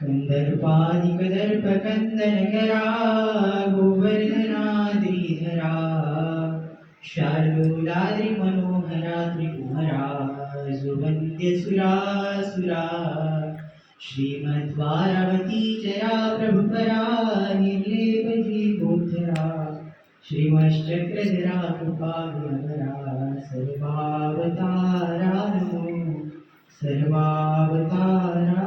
कन्दर्पादिकदर्पकन्दनकरा गोवर्धनाद्रिधरा शार्दूलाद्रिमनोहरा त्रिकुहरा सुवन्द्यसुरासुरा श्रीमद्वारावती जया प्रभुपरा निर्लेपजी गोधरा श्रीमश्चक्रधरा कृपा गुणधरा सर्वावतारा नमो सर्वावतारा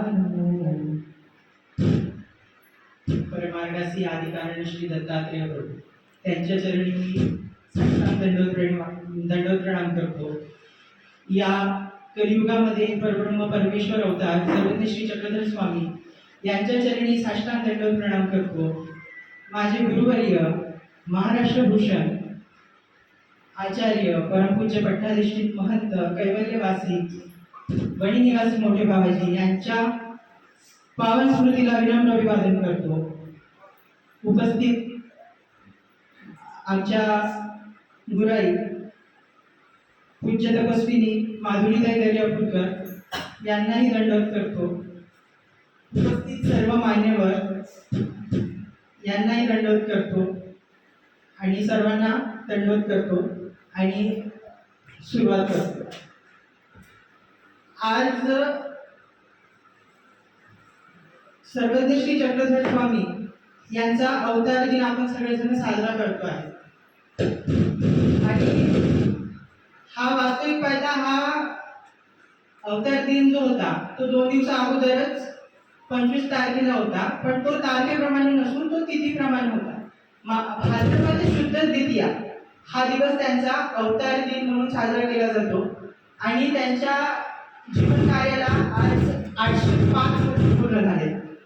नमो आदिकारण श्री दत्तात्रेय प्रभू त्यांच्या चरणी मी दंडोत दंडोत प्रणाम करतो. या कलियुगामध्ये परब्रह्म परमेश्वर अवतार सर्वज्ञ श्री चक्रधर स्वामी यांच्या चरणी साष्टांग दंडोत प्रणाम करतो. माझे गुरुवर्य महाराष्ट्र भूषण आचार्य परमपूज्य पट्टाधिष्ठित महंत कैवल्यवासी वणी निवासी मोठे बाबाजी यांच्या पावन स्मृतीला विनम्र अभिवादन करतो. उपस्थित आमच्या गुराई पूज्य तपस्विनी माधुरीताई दर्यापूरकर यांनाही दंडवत करतो. उपस्थित सर्व मान्यवर यांनाही दंडवत करतो आणि सर्वांना दंडवत करतो आणि सुरुवात करतो. आज सर्वदेशी चक्रधर स्वामी यांचा अवतार दिन आपण सगळेजण साजरा करतो आहे. आणि हा वास्तविक पाहिला हा अवतार दिन जो होता तो दोन दिवसा अगोदरच पंचवीस तारखेला होता पण तो तारखेप्रमाणे नसून तो तिथीप्रमाणे होता. मा- शुद्ध द्वितीया हा दिवस त्यांचा अवतार दिन म्हणून साजरा केला जातो. आणि त्यांच्या जीवन कार्याला आज आठशे पाच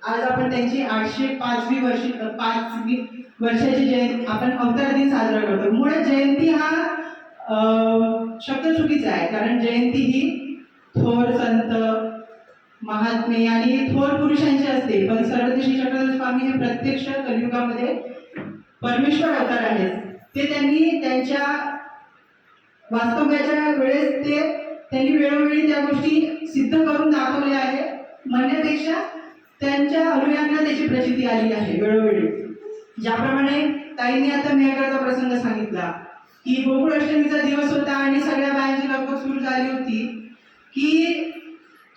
आज आपण त्यांची आठशे पाचवी वर्षी पाचवी वर्षाची जयंती आपण अवतार दिन साजरा करतो. मुळे जयंती हा शब्द चुकीचा आहे कारण जयंती ही थोर संत महात्मे आणि थोर पुरुषांची असते. पण सर्वज्ञ चक्रधर स्वामी हे प्रत्यक्ष कलियुगामध्ये परमेश्वर अवतार आहेत. ते त्यांनी त्यांच्या वास्तव्याच्या वेळेस ते त्यांनी वेळोवेळी त्या गोष्टी सिद्ध करून दाखवल्या आहे म्हणण्यापेक्षा त्यांच्या अनुयायांना त्याची प्रचिती आली आहे वेळोवेळी. ज्याप्रमाणे ताईंनी आता मेहकरचा प्रसंग सांगितला की गोकुळ अष्टमीचा दिवस होता आणि सगळ्या बायांची लगबग सुरू झाली होती की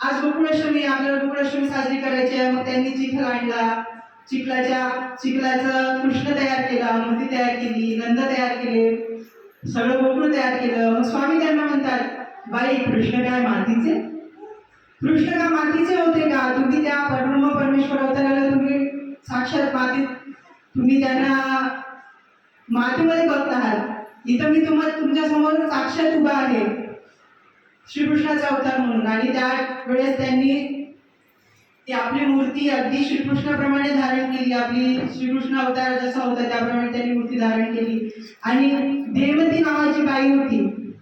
आज गोकुळ अष्टमी आपल्याला गोकुळ अष्टमी साजरी करायची आहे मग त्यांनी चिखल आणला चिखलाच्या चिखलाचं कृष्ण तयार केला मूर्ती तयार केली नंद तयार केले सगळं गोकुळ तयार केलं. मग स्वामी त्यांना म्हणतात बाई कृष्ण काय मातीचे? कृष्ण का मातीचे होते का? तुम्ही त्या परब्रह्म परमेश्वर अवताराला तुम्ही साक्षात मातीत तुम्ही त्यांना मातीमध्ये बघत आहात. इथं मी तुम्हाला तुमच्यासमोर साक्षात उभा आहे. श्रीकृष्णाचा अवतार म्हणून. आणि त्या वेळेस त्यांनी ती आपली मूर्ती अगदी श्रीकृष्णाप्रमाणे धारण केली. आपली श्रीकृष्ण अवतार जसा होता त्याप्रमाणे त्यांनी मूर्ती धारण केली. आणि देवती नावाची बाई होती.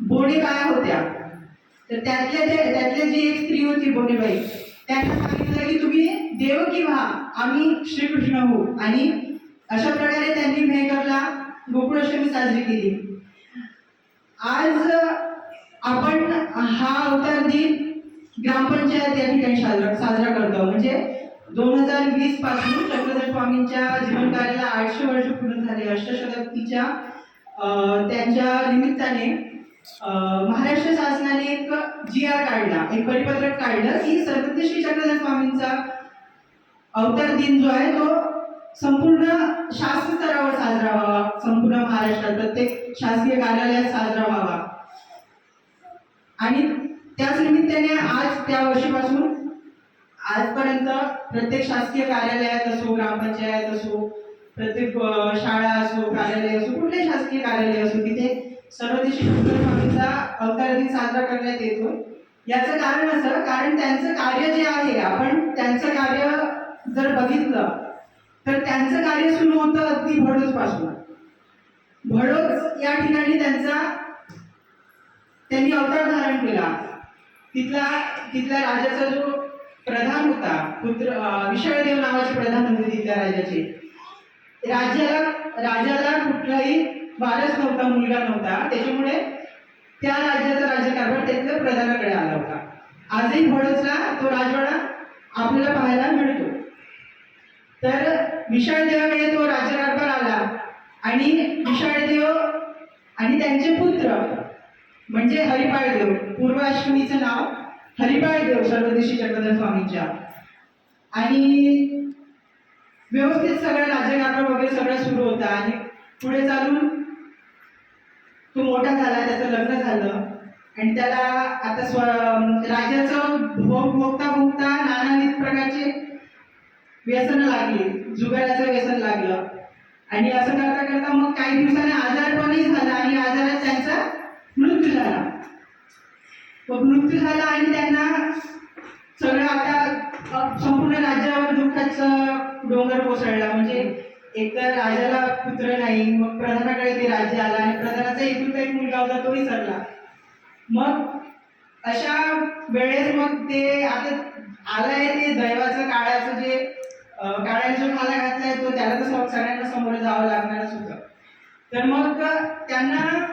बोडे काय होत्या. तर त्यातल्या जे त्यातल्या जी एक स्त्री होती बोडेबाई त्यांना सांगितलं की तुम्ही देव व्हा आम्ही श्रीकृष्ण होऊ आणि अशा प्रकारे त्यांनी मेहकरला गोकुळाष्टमी साजरी केली. आज आपण हा अवतार दिन ग्रामपंचायत या ठिकाणी साजरा साजरा करतो. म्हणजे दोन हजार वीसपासून चक्रधर स्वामींच्या जीवनकार्याला आठशे वर्ष पूर्ण झाले. अष्टशतकीच्या त्यांच्या निमित्ताने महाराष्ट्र शासनाने एक जी आर काढला एक परिपत्रक काढलं की सर्वज्ञ श्री चक्रधर स्वामींचा अवतार दिन जो आहे तो संपूर्ण शासन स्तरावर साजरा व्हावा संपूर्ण महाराष्ट्रात प्रत्येक शासकीय कार्यालयात साजरा व्हावा. आणि त्याच निमित्ताने आज त्या वर्षीपासून आजपर्यंत प्रत्येक शासकीय कार्यालयात असो ग्रामपंचायत असो प्रत्येक शाळा असो कार्यालय असो कुठले शासकीय कार्यालय असो तिथे सर्वदेशी स्वामींचा अवतार दिन साजरा करण्यात येतो याचं कारण असं कारण त्यांचं कार्य जे आहे आपण त्यांचं कार्य जर बघितलं तर त्यांचं कार्य सुरू होतं अगदी भडोस पासून भडोस या ठिकाणी त्यांचा त्यांनी अवतार धारण केला. तिथला तिथल्या राजाचा जो प्रधान होता पुत्र विशाळदेव नावाचे प्रधान होते तिथल्या राजाचे. राज्याला राजाला कुठलाही बालच नव्हता मुलगा नव्हता. त्याच्यामुळे त्या राज्याचा राज्यकारभार त्यातल्या प्रधानाकडे आला होता. आजही भोळचा तो राजवाडा आपल्याला पाहायला मिळतो. तर विशाळदेवाकडे तो राज्यकारभार आला आणि विशाळदेव आणि त्यांचे पुत्र म्हणजे हरिपाळदेव पूर्वाश्विनीचं नाव हरिपाळदेव सर्वदेशी चक्रधर स्वामींच्या. आणि व्यवस्थित सगळं राज्यकारभार वगैरे सगळं सुरू होतं आणि पुढे चालून तो मोठा झाला त्याचं लग्न झालं. आणि त्याला आता स्व राजाचं भोग भोगता भोगता नानाविध प्रकारचे व्यसन लागली जुगाराचं व्यसन लागलं. आणि असं करता करता मग काही दिवसांनी आजारपणही झाला आणि आजारात त्यांचा मृत्यू झाला. मग मृत्यू झाला आणि त्यांना सगळं आता संपूर्ण राज्यावर दुःखाचं डोंगर कोसळला. म्हणजे एकतर राजाला पुत्र नाही मग प्रधानाकडे ते राज्य आला आणि प्रधानाचा एकुलता एक मुलगा होता तोही सरला मग अशा वेळेस मग ते आता आलाय ते दैवाचं काळाचं जे काळ्यांच्या काळाने खाला घातलाय तो त्याला तर सगळ्यांना समोर जावं लागणारच होतं. तर मग त्यांना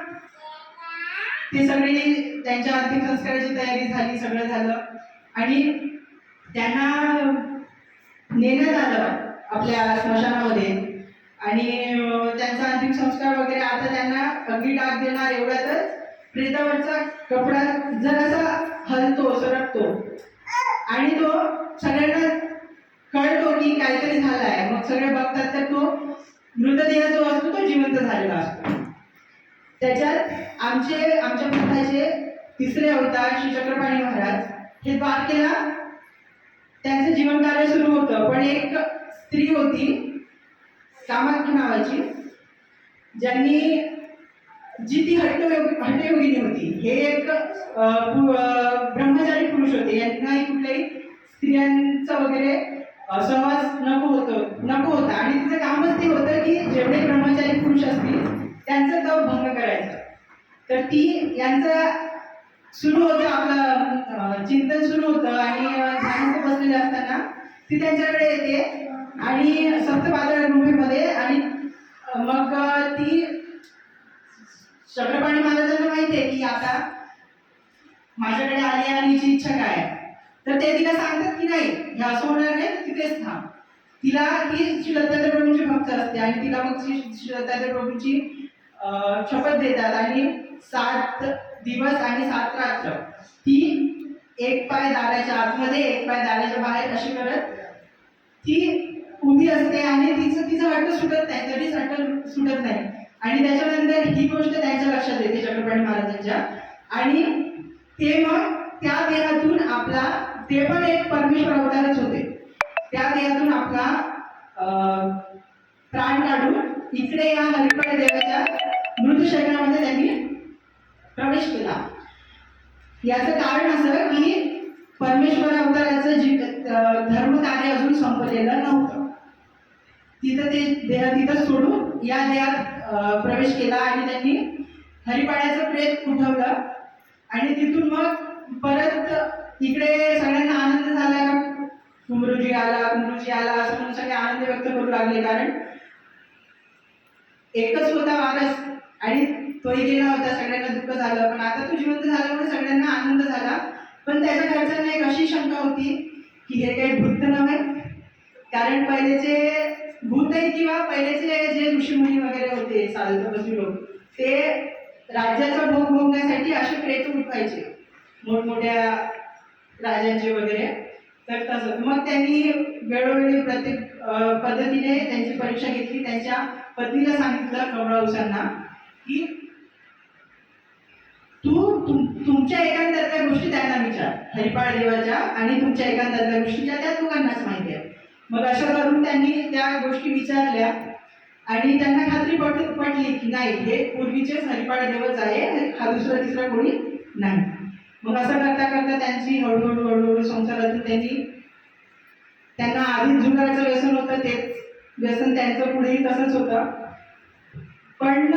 ते सगळी त्यांच्या अंतिम संस्काराची तयारी झाली सगळं झालं. आणि त्यांना नेण्यात आलं आपल्या स्मशानामध्ये. आणि त्यांचा अंतिम संस्कार वगैरे आता त्यांना अगदी टाक देणार एवढ्यातच. प्रेतावरचा कपडा जरासा हलतो सरकतो. आणि तो सगळ्यांना कळतो की काहीतरी झालाय. मग सगळे बघतात तर तो मृतदेह जो असतो तो जिवंत झालेला असतो. त्याच्यात आमचे आमच्या पंथाचे तिसरे अवतार श्री चक्रपाणी महाराज हे द्वारकेला त्यांचं जीवन कार्य सुरू होतं. पण एक स्त्री होती कामाख्या नावाची ज्यांनी जी ती हटयोग हटयोगिनी होती. हे एक ब्रह्मचारी पुरुष होते. यांनाही कुठल्याही स्त्रियांचा वगैरे सहवास नको होतो नको होता. आणि तिचं कामच ते होतं की जेवढे ब्रह्मचारी पुरुष असतील त्यांचं तव भंग करायचं. तर ती यांचं सुरू होतं आपलं चिंतन सुरू होतं. आणि अं, बसलेलं बसलेले असताना ती त्यांच्याकडे येते. आणि संत बाजार मुंबईमध्ये आणि मग ती शक्रपाणी महाराजांना माहिती आहे की आता माझ्याकडे आली आणि हिची इच्छा काय आहे. तर ते तिला सांगतात की नाही हे असं होणार नाही तिथेच थांब तिला ती श्री दत्तात्रय प्रभूंची भक्त असते आणि तिला मग श्री श्री दत्तात्रय प्रभूंची शपथ देतात आणि सात दिवस आणि सात रात्र ती एक पाय दाराच्या आतमध्ये एक पाय दाराच्या बाहेर अशी करत ती उभी असते आणि तिचं तिचं हट्ट सुटत नाही तरीच हट्ट सुटत नाही. आणि त्याच्यानंतर ही गोष्ट त्यांच्या लक्षात येते चक्रपाणी महाराजांच्या. आणि ते मग त्या देहातून आपला ते पण एक परमेश्वर अवतारच होते. त्या देहातून आपला प्राण काढून इकडे या हरिपण देवाच्या मृत शरीरामध्ये त्यांनी प्रवेश केला. याचं कारण असं की परमेश्वर अवताराचं जी धर्मकार्य अजून संपलेलं नव्हतं. तिथं ते देह तिथं सोडून या देहात प्रवेश केला आणि त्यांनी हरिपाड्याचं प्रेत उठवलं. आणि तिथून मग परत इकडे सगळ्यांना आनंद झाला का? कुमरुजी आला कुमरुजी आला असं म्हणून सगळे आनंद व्यक्त करू लागले. कारण एकच होता वारस आणि तोही गेला होता. सगळ्यांना दुःख झालं. पण आता तो जिवंत झाल्यामुळे सगळ्यांना आनंद झाला. पण त्याच्या घरच्यांना एक अशी शंका होती की हे काही भूत नव्हे? कारण पहिलेचे भूतही किंवा पहिलेचे जे ऋषीमुनी वगैरे होते साधू लोक ते राज्याचा भोग भोगण्यासाठी असे प्रेत उठवायचे. मोठमोठ्या राजांचे वगैरे. तर तसं. मग त्यांनी वेळोवेळी प्रत्येक पद्धतीने त्यांची परीक्षा घेतली. त्यांच्या पत्नीला सांगितलं कमळाऊसांना की तू तुम- तुमच्या एकांतातल्या गोष्टी त्यांना विचार. हरिपाळ देवाच्या आणि तुमच्या एकांतातल्या गोष्टीच्या त्या दोघांनाच माहिती मग अशा करून त्यांनी त्या गोष्टी विचारल्या. आणि त्यांना खात्री पट पटली की नाही हे पूर्वीचेच हरिपाळ देवच आहे हा दुसरा तिसरा कोणी नाही. मग असं करता करता त्यांची हळूहळू हळूहळू संसारातून त्यांनी त्यांना आधीच जुगाराचं व्यसन होतं तेच व्यसन त्यांचं पुढेही तसंच होतं. पण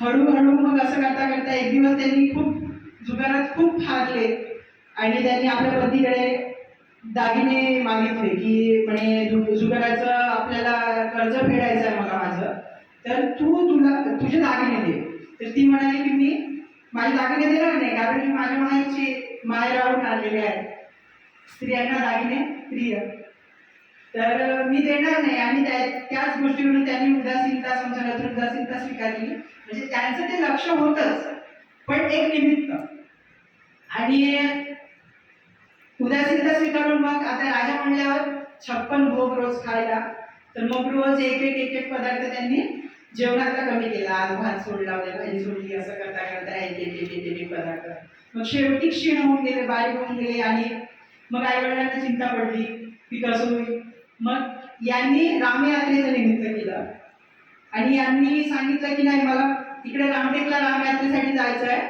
हळूहळू मग असं करता करता एक दिवस त्यांनी खूप जुगारात खूप हारले. आणि त्यांनी आपल्या पतीकडे दागिने मागितले की म्हणे जुगाराचं आपल्याला कर्ज फेडायचं आहे मला माझं. तर तू तुला तुझे दागिने दे. तर ती म्हणाली की मी माझे दागिने देणार नाही कारण मी माझ्या माहेरची माहेरावरून आलेले आहेत स्त्रियांना दागिने प्रिय. तर मी देणार नाही. आणि त्या- त्याच गोष्टीवरून त्यांनी उदासीनता संसारातून उदासीनता स्वीकारली. म्हणजे त्यांचं ते लक्ष होतच पण एक निमित्त. आणि उदासीनता स्वीकारून मग आता राजा म्हणल्यावर छप्पन भोग रोज खायला. तर मग रोज एक एक एक एक पदार्थ त्यांनी जेवणातला कमी केला. आज भात सोडला उद्या भाजी सोडली असं करता करता एक एक एक एक एक पदार्थ. मग शेवटी क्षीण होऊन गेले बारीक होऊन गेले आणि मग आई वडिलांना चिंता पडली. की कसं होईल मग यांनी रामयात्रेचं निमित्त केलं. आणि यांनी सांगितलं की नाही मला इकडे रामटेकला रामयात्रेसाठी जायचं आहे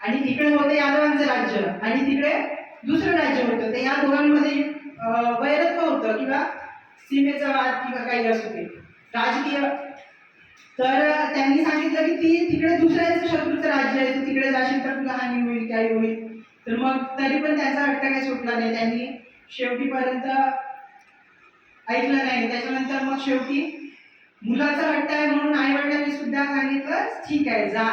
आणि तिकडे होतं यादवांचं राज्य. आणि तिकडे दुसरं राज्य होतं. तर या दोघांमध्ये वैरत्व होतं किंवा सीमेचा वाद किंवा काही असू दे. राजकीय. तर त्यांनी सांगितलं की ती तिकडे दुसऱ्याचं शत्रूचं राज्य आहे. तू तिकडे जाशील तर तुला हानी होईल काही होईल. तर मग तरी पण त्यांचा हट्ट काही सुटला नाही. त्यांनी शेवटीपर्यंत ऐकलं नाही. त्याच्यानंतर मग शेवटी मुलाचा हट्ट आहे म्हणून आई वडिलांनी सुद्धा सांगितलं ठीक आहे जा.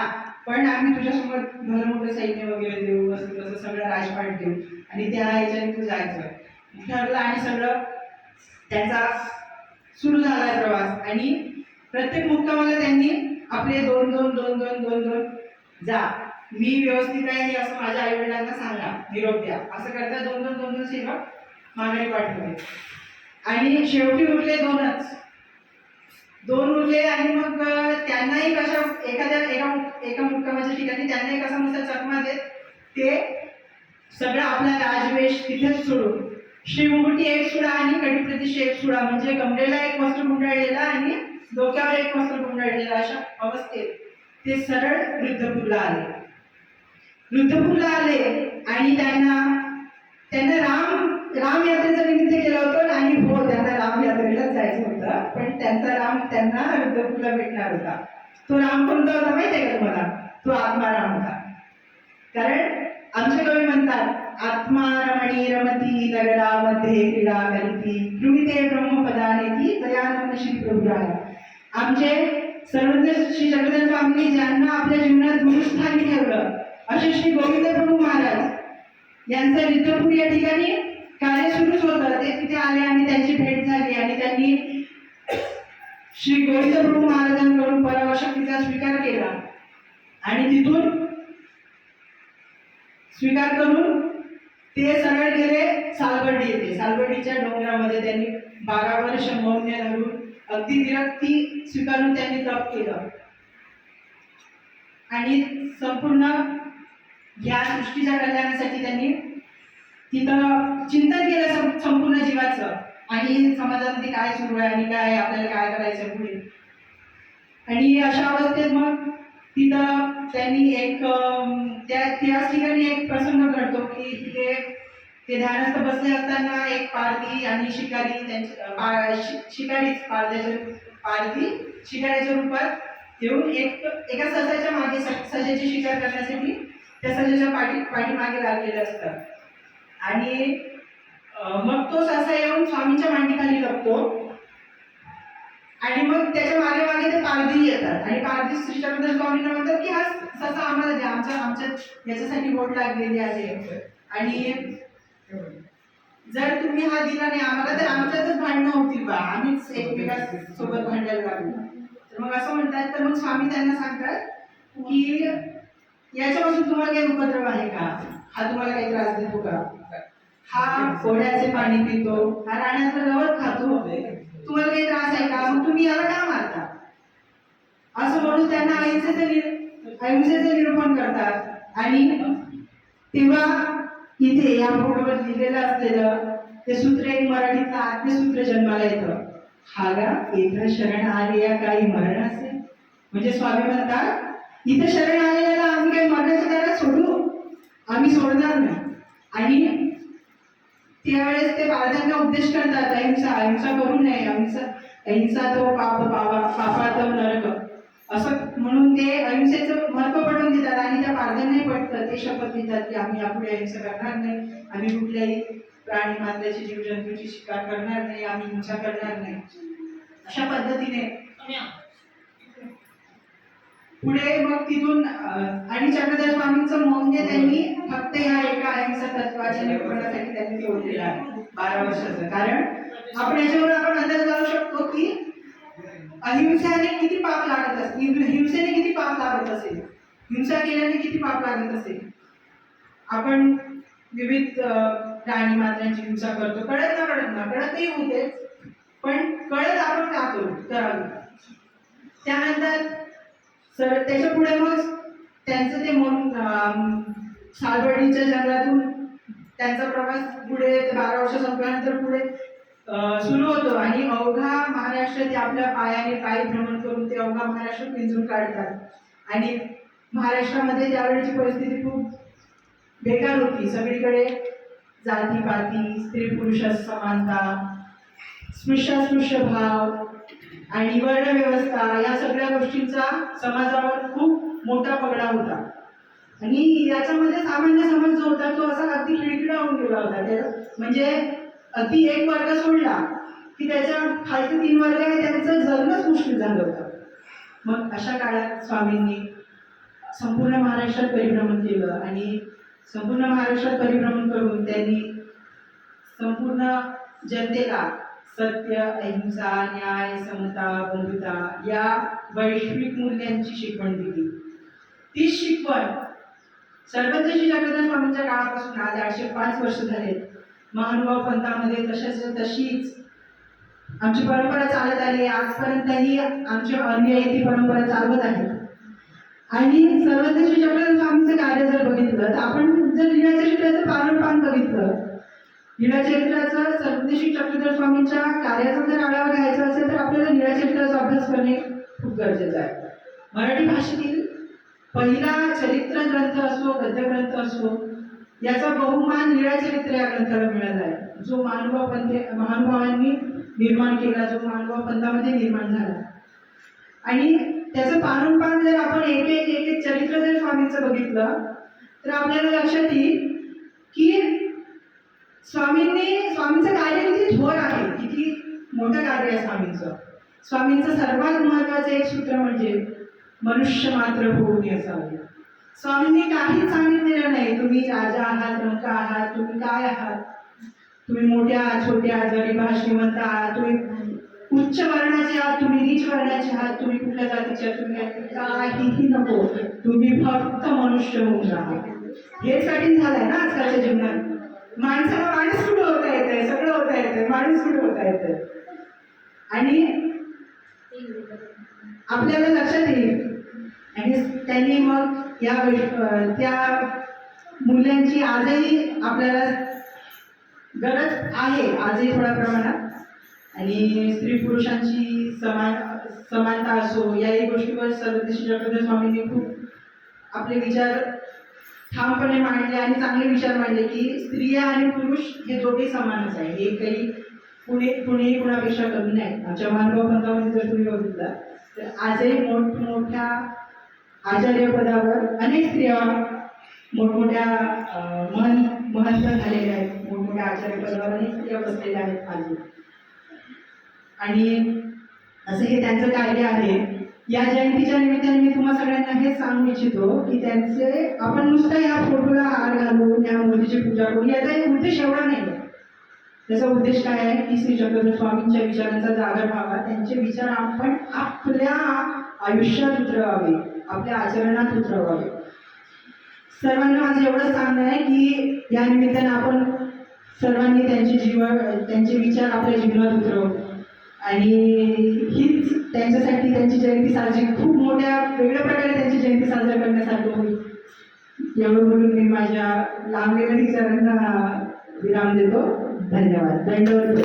पण आम्ही तुझ्यासोबत भलं मोठं सैन्य वगैरे देऊ असं तसं सगळं राजपाट देऊ. आणि त्या ह्याच्याने तू जायचं. ठरलं आणि सगळं त्यांचा सुरू झाला प्रवास. आणि प्रत्येक मुक्कामाला त्यांनी आपले दोन दोन दोन दोन दोन दोन जा. मी व्यवस्थित आहे हे असं माझ्या आई वडिलांना सांगा. निरोप द्या. असं करता दोन दोन दोन दोन सेवक माघारी पाठवले. आणि शेवटी उरले दोनच. दोन उरले आणि मग त्यांनाही कशा एखाद्या एका एका मुक्कामाच्या ठिकाणी त्यांनाही कसा मस्त चकमा देत ते सगळं आपला राजवेश तिथेच सोडून श्रीमुकुटी एक सुडा आणि कडीप्रदेश एक सुडा म्हणजे कमरेला एक वस्त्र गुंडाळलेला आणि डोक्यावर एक वस्त्र गुंडाळलेला अशा अवस्थेत ते सरळ वृद्धपूरला आले. वृद्धपूरला आले आणि त्यांना त्यांना राम राम यात्रेचं निमित्त केलं होतं आणि हो त्यांना राम यात्रेलाच जायचं होतं. पण त्यांचा राम त्यांना रुद्रपूरला भेटणार होता. तो राम कोणता होता माहिती आहे का तुम्हाला? तो आत्माराम होता. कारण आमचे कवी म्हणतात आत्मा रमणी रमती नगरामध्ये क्रीडा करीती गृहिते ब्रह्मपदाने ती दयानंद श्री प्रभुराया आमचे सर्वज्ञ श्री जगदन स्वामी ज्यांना आपल्या जीवनात गुरुस्थानी ठेवलं असे श्री गोविंद प्रभू महाराज यांचं विद्यापूर या ठिकाणी कार्य सुरूच होतं. ते तिथे आले आणि त्यांची भेट झाली आणि त्यांनी श्री गोविंद प्रभू महाराजांकडून परावशक्तीचा स्वीकार केला. आणि तिथून स्वीकार करून ते सरळ गेले सालबर्डी येथे. सालबर्डीच्या डोंगरामध्ये त्यांनी बारा वर्ष मौन्य धरून अगदी विरक्ती स्वीकारून त्यांनी तप केलं. आणि संपूर्ण या सृष्टीच्या कल्याणासाठी त्यांनी तिथं चिंतन केलं संपूर्ण जीवाचं. आणि समाजामध्ये काय सुरू आहे आणि काय आपल्याला काय करायचं पुढे? आणि अशा अवस्थेत मग तिथं त्यांनी एक त्या त्या त्याच ठिकाणी एक प्रसंग घडतो की तिथे ते ध्यानस्थ बसले असताना एक पारधी आणि शिकारी त्यांची शिकारीच पारद्याच्या पारधी शिकाऱ्याच्या रूपात घेऊन एक एका ससाच्या मागे सजाची शिकार करण्यासाठी त्या सशाच्या पाठी पाठीमागे लागलेले असतात. आणि मग तो ससा येऊन स्वामींच्या मांडीखाली लपतो आणि मग त्याच्यामागे मागे ते पारधी येतात. आणि पारधी श्री स्वामींना म्हणतात की हा ससा आम्हाला द्या. आमच्या आमच्या याच्यासाठी बोट लागलेली आहे. आणि जर तुम्ही हा दिला नाही आम्हाला तर आमच्यातच भांडणं होतील बा. आम्हीच एकमेका सोबत भांडायला लागलो. तर मग असं म्हणतात. तर मग स्वामी त्यांना सांगतात की याच्यापासून तुम्हाला काही उपद्रव आहे का? हा तुम्हाला काही त्रास देतो का? हा पोळ्याचे पाणी पितो हा राण्याचं गवत खातो. तुम्हाला काही त्रास आहे का? मग तुम्ही याला का मारता? असं म्हणून त्यांना अहिंसेचं निर अहिंसेचं निरूपण करतात. आणि तेव्हा इथे या बोर्डवर लिहिलेलं असलेलं ते सूत्र एक मराठीतलं आत्मसूत्र जन्माला येतं. हागा इथं शरण आले या काही मरण असेल. म्हणजे स्वामी म्हणतात इथं शरण आलेल्याला आम्ही काही मरणाच्या त्याला सोडू? आम्ही सोडणार नाही. आणि त्यावेळेस ते पालकांना उपदेश करतात अहिंसा अहिंसा करू नये अहिंसा अहिंसा तो पाप पावा पापा तो नरक. असं म्हणून ते अहिंसेचं महत्त्व पडून देतात आणि त्या पालकांनाही पटतं. ते शपथ घेतात की आम्ही यापुढे अहिंसा करणार नाही आम्ही कुठल्याही प्राणी मात्राची जीवजंतूची शिकार करणार नाही आम्ही हिंसा करणार नाही. अशा पद्धतीने पुढे मग तिथून आणि चक्रधर स्वामींचं मौन्य त्यांनी फक्त ह्या एका अहिंसा तत्वाच्या निरूपणासाठी त्यांनी ठेवलेलं आहे बारा वर्षाचं. कारण आपण याच्यावर आपण अंदाज लावू शकतो की अहिंसाने किती पाप लागत असेल हिंसेने किती पाप लागत असेल हिंसा केल्याने किती पाप लागत असेल आपण विविध प्राणी मात्रांची हिंसा करतो. कळत ना कळत ना? कळतही होते पण कळत आपण का करू? करावी त्यानंतर तर त्याच्या पुढे मग त्यांचं ते मन अं, सालवडीच्या जंगलातून त्यांचा प्रवास पुढे बारा वर्ष संपल्यानंतर पुढे सुरू होतो. आणि अवघा महाराष्ट्र ते आपल्या पायाने पायी भ्रमण करून ते अवघा महाराष्ट्र पिंजून काढतात. आणि महाराष्ट्रामध्ये त्यावेळेची परिस्थिती खूप बेकार होती. सगळीकडे जाती पाती स्त्री पुरुष समानता स्पृश्यास्पृश्य भाव आणि वर्णव्यवस्था या सगळ्या गोष्टींचा समाजावर खूप मोठा पगडा होता. आणि याच्यामध्ये सामान्य समाज जो होता तो असा अगदी खिळखिळा होऊन गेला होता. त्या म्हणजे अगदी एक वर्ग सोडला की त्याच्या खालचे तीन वर्ग आहे त्यांचं जगणंच मुश्किल झालं होतं. मग अशा काळात स्वामींनी संपूर्ण महाराष्ट्रात परिभ्रमण केलं आणि संपूर्ण महाराष्ट्रात परिभ्रमण करून त्यांनी संपूर्ण जनतेला सत्य अहिंसा न्याय समता बंधुता या वैश्विक मूल्यांची शिकवण दिली. ती शिकवण सर्वत्र श्री जगन्नाथ स्वामींच्या काळापासून आज आठशे पाच वर्ष झाले. महानुभाव पंथामध्ये तशाच तशीच आमची परंपरा चालत आली. आजपर्यंतही आमच्या अनुयायी ती परंपरा चालवत आहेत आणि सर्वत्र श्री जगन्नाथ स्वामींचं कार्य जर बघितलं तर आपण जर लीळाचरित्राचं पारण बघितलं लीळाचरित्राचं सर्वदेशी चक्रधर स्वामींच्या कार्याचा जर आढावा घ्यायचा असेल तर आपल्याला निळाचरित्राचा अभ्यास करणे खूप गरजेचं आहे. मराठी भाषेतील पहिला चरित्र ग्रंथ असो गद्यग्रंथ असो याचा बहुमान निळाचरित्र या ग्रंथाला मिळाला आहे. जो महानुभाव पंथे महानुभावांनी निर्माण केला जो महानुभाव पंथामध्ये निर्माण झाला. आणि त्याचं पानोपान जर आपण एक एक एक एक चरित्र जर स्वामींचं बघितलं तर आपल्याला लक्षात येईल की स्वामींनी स्वामींचं कार्य किती थोर आहे किती मोठं कार्य आहे स्वामींचं. स्वामींचं सर्वात महत्वाचं एक सूत्र म्हणजे मनुष्य मात्र होऊन असावे स्वामींनी काहीच सांगितलेलं नाही तुम्ही राजा आहात रंक आहात तुम्ही काय आहात? तुम्ही मोठ्या छोट्या गरीबा श्रीमंत आहात तुम्ही उच्च वर्णाचे आहात तुम्ही नीच वर्णाचे आहात तुम्ही कुठल्या जातीचे आहात तुम्ही काय- काहीही नको. तुम्ही फक्त मनुष्य होऊन राहा. हेच कठीण झालंय ना आजकालच्या जीवनात? माणसाला माणूस कुठं होता येतंय? सगळं होता येतंय. माणूस कुठं होता येतंय? आणि आपल्याला लक्षात येईल. आणि त्यांनी मग या त्या मुलांची आजही आपल्याला गरज आहे. आजही थोड्या प्रमाणात. आणि स्त्री पुरुषांची समान समानता असो याही गोष्टीवर सर्वदेशी जगदीश स्वामींनी खूप आपले विचार ठामपणे मांडले आणि चांगले विचार मांडले की स्त्रिया आणि पुरुष हे दोघे समानच आहे. हे काही कुणी कुणीही कुणापेक्षा कमी नाही. आमच्या मानव पंथामध्ये जर तुम्ही बघितलं तर आजही मोठमोठ्या आचार्यपदावर अनेक स्त्रिया मोठमोठ्या मन महंत झालेल्या आहेत. मोठमोठ्या आचार्यपदावर अनेक स्त्रिया बसलेल्या आहेत आज आणि असं हे त्यांचं कार्य आहे. या जयंतीच्या निमित्ताने मी तुम्हा सगळ्यांना हेच सांगू इच्छितो की त्यांचे आपण नुसतं या फोटोला हार घालून या मूर्तीची पूजा करून याचा एक उद्देश एवढा नाही आहे. त्याचा उद्देश काय आहे की श्री चंद्र स्वामींच्या विचारांचा जागर व्हावा. त्यांचे विचार आपण आपल्या आयुष्यात उतरवावे आपल्या आचरणात उतरवावे. सर्वांना माझं एवढं सांगणं आहे की या निमित्तानं आपण सर्वांनी त्यांचे जीवन त्यांचे विचार आपल्या जीवनात उतरवू. आणि हीच त्यांच्यासाठी त्यांची जयंती साजरी खूप मोठ्या वेगळ्या प्रकारे त्यांची जयंती साजरा करण्यासारखं होईल. एवढं बोलून मी माझ्या लांबलेल्या विचारांना विराम देतो. धन्यवाद. दंडवत